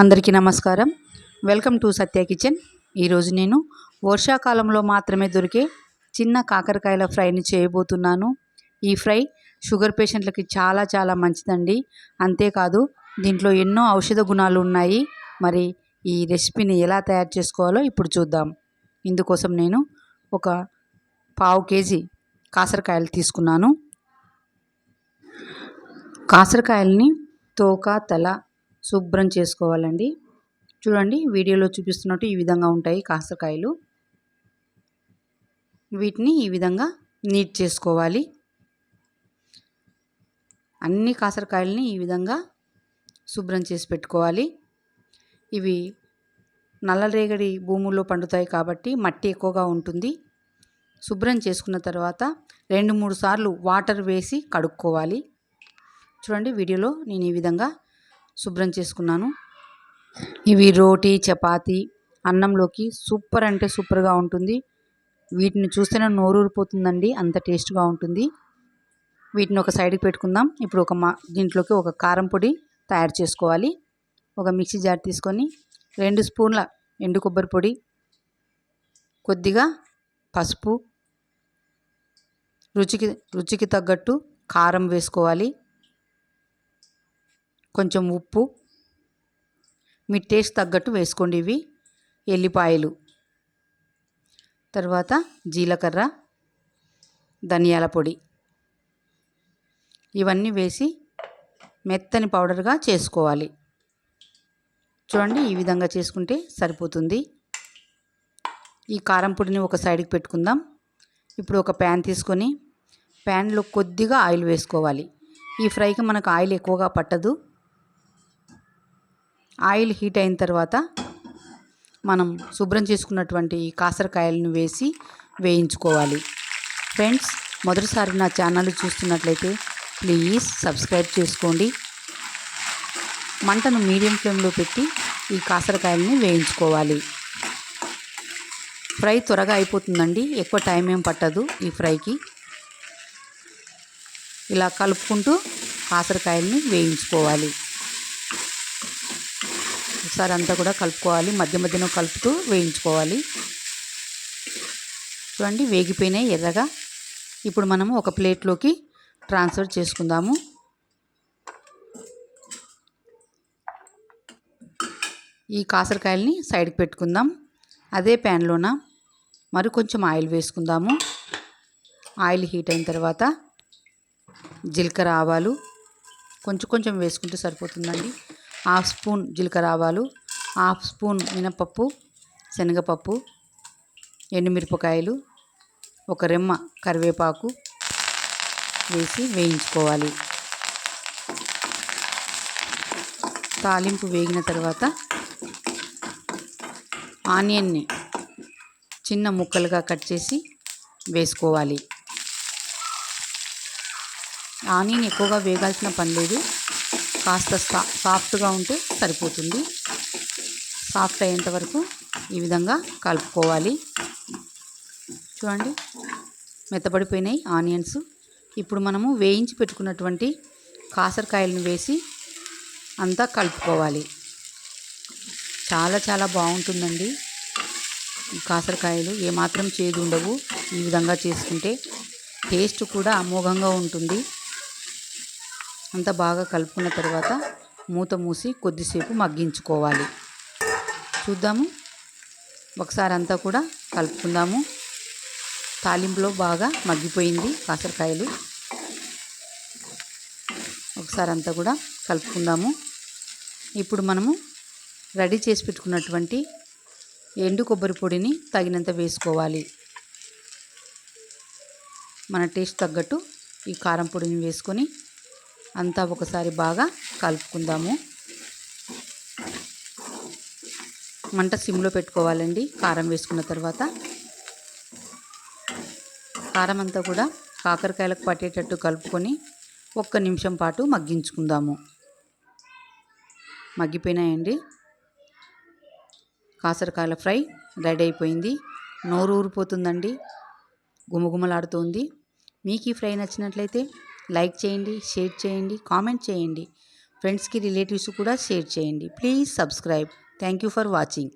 అందరికీ నమస్కారం. Welcome to Satya kitchen. ఈరోజు నేను వర్షాకాలంలో మాత్రమే దొరికే చిన్న కాకరకాయల ఫ్రైని చేయబోతున్నాను. ఈ ఫ్రై షుగర్ పేషెంట్లకి చాలా చాలా మంచిదండి. అంతేకాదు దీంట్లో ఎన్నో ఔషధ గుణాలు ఉన్నాయి. మరి ఈ రెసిపీని ఎలా తయారు చేసుకోవాలో ఇప్పుడు చూద్దాం. ఇందుకోసం నేను ఒక పావు కేజీ కాసరకాయలు తీసుకున్నాను. కాసరకాయలని తోక తల శుభ్రం చేసుకోవాలండి. చూడండి వీడియోలో చూపిస్తున్నట్టు ఈ విధంగా ఉంటాయి కాసరకాయలు. వీటిని ఈ విధంగా నీట్ చేసుకోవాలి. అన్ని కాసరకాయలని ఈ విధంగా శుభ్రం చేసి పెట్టుకోవాలి. ఇవి నల్లరేగడి భూముల్లో పండుతాయి కాబట్టి మట్టి ఎక్కువగా ఉంటుంది. శుభ్రం చేసుకున్న తర్వాత రెండు మూడు సార్లు వాటర్ వేసి కడుక్కోవాలి. చూడండి వీడియోలో నేను ఈ విధంగా శుభ్రం చేసుకున్నాను. ఇవి రోటీ చపాతి అన్నంలోకి సూపర్ అంటే సూపర్గా ఉంటుంది. వీటిని చూస్తేనే నోరూరిపోతుందండి అంత టేస్ట్గా ఉంటుంది. వీటిని ఒక సైడ్కి పెట్టుకుందాం. ఇప్పుడు ఒక మా దీంట్లోకి ఒక కారం పొడి తయారు చేసుకోవాలి. ఒక మిక్సీ జార్ తీసుకొని రెండు స్పూన్ల ఎండు కొబ్బరి పొడి కొద్దిగా పసుపు రుచికి రుచికి తగ్గట్టు కారం వేసుకోవాలి. కొంచెం ఉప్పు మీ టేస్ట్ తగ్గట్టు వేసుకోండి ఇవి. ఎల్లిపాయలు. తర్వాత జీలకర్ర ధనియాల పొడి. ఇవన్నీ వేసి మెత్తని పౌడర్గా చేసుకోవాలి. చూడండి ఈ విధంగా చేసుకుంటే సరిపోతుంది. ఈ కారం పొడిని ఒక సైడ్కి పెట్టుకుందాం. ఇప్పుడు ఒక ప్యాన్ తీసుకొని ప్యాన్లో కొద్దిగా ఆయిల్ వేసుకోవాలి. ఈ ఫ్రైకి మనకు ఆయిల్ ఎక్కువగా పట్టదు. ఆయిల్ హీట్ అయిన తర్వాత మనం శుభ్రం చేసుకున్నటువంటి ఈ కాసరకాయలను వేసి వేయించుకోవాలి. ఫ్రెండ్స్ మొదటిసారి నా ఛానల్ చూస్తున్నట్లయితే ప్లీజ్ సబ్స్క్రైబ్ చేసుకోండి. మంటను మీడియం ఫ్లేమ్లో పెట్టి ఈ కాసరకాయలని వేయించుకోవాలి. ఫ్రై త్వరగా అయిపోతుందండి. ఎక్కువ టైం ఏం పట్టదు ఈ ఫ్రైకి. ఇలా కలుపుకుంటూ కాసరకాయలని వేయించుకోవాలి. ఒకసారి అంతా కూడా కలుపుకోవాలి. మధ్య మధ్యలో కలుపుతూ వేయించుకోవాలి. చూడండి వేగిపోయినాయి ఎర్రగా. ఇప్పుడు మనము ఒక ప్లేట్లోకి ట్రాన్స్ఫర్ చేసుకుందాము. ఈ కాసరకాయల్ని సైడ్కి పెట్టుకుందాం. అదే ప్యాన్లోన మరి కొంచెం ఆయిల్ వేసుకుందాము. ఆయిల్ హీట్ అయిన తర్వాత జీలకర్ర ఆవాలు కొంచెం కొంచెం వేసుకుంటే సరిపోతుందండి. హాఫ్ స్పూన్ జీలకర్ర ఆవాలు హాఫ్ స్పూన్ మినపప్పు శనగపప్పు ఎండుమిరపకాయలు ఒక రెమ్మ కరివేపాకు వేసి వేయించుకోవాలి. తాలింపు వేగిన తర్వాత ఆనియన్ని చిన్న ముక్కలుగా కట్ చేసి వేసుకోవాలి. ఆనియన్ ఎక్కువగా వేగాల్సిన పని లేదు. కాస్త సాఫ్ట్గా ఉంటే సరిపోతుంది. సాఫ్ట్ అయ్యేంత వరకు ఈ విధంగా కలుపుకోవాలి. చూడండి మెత్తబడిపోయినాయి ఆనియన్స్. ఇప్పుడు మనము వేయించి పెట్టుకున్నటువంటి కాసరకాయలను వేసి అంతా కలుపుకోవాలి. చాలా చాలా బాగుంటుందండి. కాసరకాయలు ఏమాత్రం చేదు ఉండవు. ఈ విధంగా చేసుకుంటే టేస్ట్ కూడా అమోఘంగా ఉంటుంది. అంతా బాగా కలుపుకున్న తర్వాత మూత మూసి కొద్దిసేపు మగ్గించుకోవాలి. చూద్దాము. ఒకసారి అంతా కూడా కలుపుకుందాము. తాలింపులో బాగా మగ్గిపోయింది కాసరకాయలు. ఒకసారి అంతా కూడా కలుపుకుందాము. ఇప్పుడు మనము రెడీ చేసి పెట్టుకున్నటువంటి ఎండు కొబ్బరి పొడిని తగినంత వేసుకోవాలి. మన టేస్ట్ తగ్గట్టు ఈ కారం పొడిని వేసుకొని అంతా ఒకసారి బాగా కలుపుకుందాము. మంట సిమ్లో పెట్టుకోవాలండి. కారం వేసుకున్న తర్వాత. కారం అంతా కూడా కాకరకాయలకు పట్టేటట్టు కలుపుకొని ఒక్క నిమిషం పాటు మగ్గించుకుందాము. మగ్గిపోయినాయండి. కాసరకాయల ఫ్రై రెడీ అయిపోయింది. నోరు ఊరిపోతుందండి గుమగుమలాడుతుంది. మీకు ఈ ఫ్రై నచ్చినట్లయితే లైక్ చేయండి షేర్ చేయండి కామెంట్ చేయండి. ఫ్రెండ్స్కి రిలేటివ్స్ కూడా షేర్ చేయండి. Please subscribe. Thank you for watching.